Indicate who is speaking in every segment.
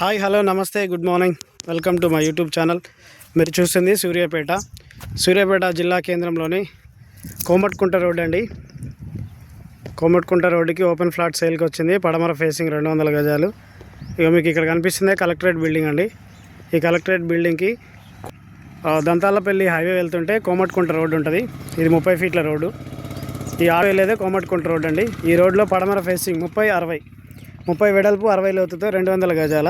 Speaker 1: Hi hello నమస్తే good morning. Welcome to my YouTube channel. మీరు చూస్తుంది సూర్యాపేట. సూర్యాపేట జిల్లా కేంద్రంలోని కోమట్కుంట రోడ్ అండి. కోమట్కుంట రోడ్డుకి ఓపెన్ ఫ్లాట్ సేల్కి వచ్చింది. పడమర ఫేసింగ్ రెండు వందల గజాలు. ఇక మీకు ఇక్కడ కనిపిస్తుంది కలెక్టరేట్ బిల్డింగ్ అండి. ఈ కలెక్టరేట్ బిల్డింగ్కి దంతాలపల్లి హైవే వెళ్తుంటే కోమట్కుంట రోడ్డు ఉంటుంది. ఇది ముప్పై ఫీట్ల రోడ్డు. ఈ ఆరు లేదా కోమట్కుంట రోడ్ అండి. ఈ రోడ్లో పడమర ఫేసింగ్ ముప్పై అరవై ముప్పై వెడల్పు అరవై లోతుతో రెండు వందల గజాల.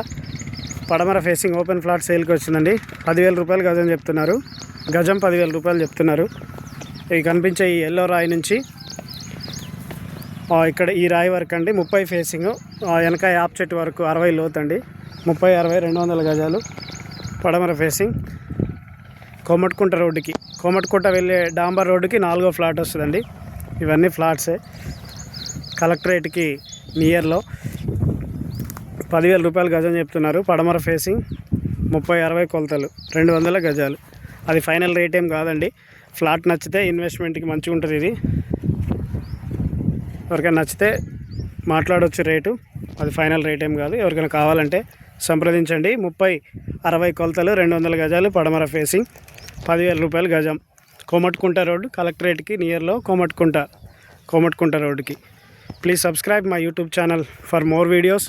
Speaker 1: పడమర ఫేసింగ్ ఓపెన్ ఫ్లాట్ సేల్కి వచ్చిందండి. పదివేల రూపాయలు గజం చెప్తున్నారు. గజం పదివేల రూపాయలు చెప్తున్నారు. ఇవి కనిపించే ఈ ఎల్లో రాయి నుంచి ఇక్కడ ఈ రాయి వరకు అండి. ముప్పై ఫేసింగ్ వెనక యాప్ చెట్టు వరకు అరవై లోతు అండి. ముప్పై అరవై రెండు వందల గజాలు పడమర ఫేసింగ్. కోమట్కుంట రోడ్డుకి కోమట్కుంట వెళ్ళే డాంబర్ రోడ్డుకి నాలుగో ఫ్లాట్ వస్తుందండి. ఇవన్నీ ఫ్లాట్సే. కలెక్టరేట్కి నియర్లో. పదివేల రూపాయలు గజం చెప్తున్నారు. పడమర ఫేసింగ్ ముప్పై అరవై కొలతలు రెండు వందల గజాలు. అది ఫైనల్ రేట్ ఏం కాదండి. ఫ్లాట్ నచ్చితే ఇన్వెస్ట్మెంట్కి మంచిగా ఉంటుంది ఇది. ఎవరికైనా నచ్చితే మాట్లాడవచ్చు రేటు. అది ఫైనల్ రేట్ ఏం కాదు. ఎవరికైనా కావాలంటే సంప్రదించండి. ముప్పై అరవై కొలతలు రెండు వందల గజాలు పడమర ఫేసింగ్ పదివేల రూపాయలు గజం. కోమట్కుంట రోడ్ కలెక్టరేట్కి నియర్లో కోమట్కుంట కోమట్కుంట రోడ్డుకి. Please subscribe my YouTube channel for more videos.